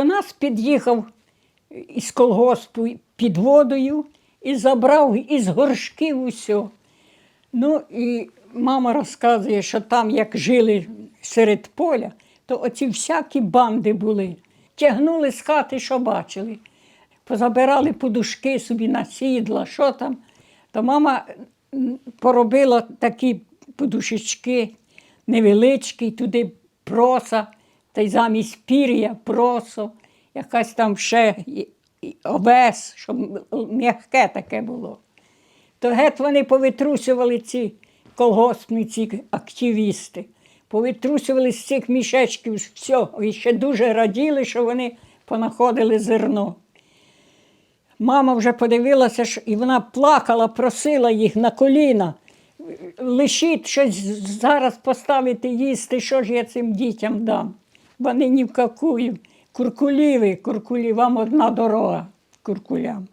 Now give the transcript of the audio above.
до нас під'їхав із колгоспу під водою і забрав із горшків усе. Ну і мама розказує, що там, як жили серед поля, то оці всякі банди були. Тягнули з хати, що бачили. Позабирали подушки собі на сідла, що там. То мама поробила такі подушечки невеличкі, туди проса, та й замість пір'я просо, якась там ще овес, щоб м'яке таке було. То геть вони повитрусювали ці колгоспні ці активісти. Повитрусювали з цих мішечків все. І ще дуже раділи, що вони понаходили зерно. Мама вже подивилася, і вона плакала, просила їх на коліна. Лишіть щось зараз поставити їсти, що ж я цим дітям дам. Вони ні в какую. Куркуліви, куркулі, вам одна дорога куркулям.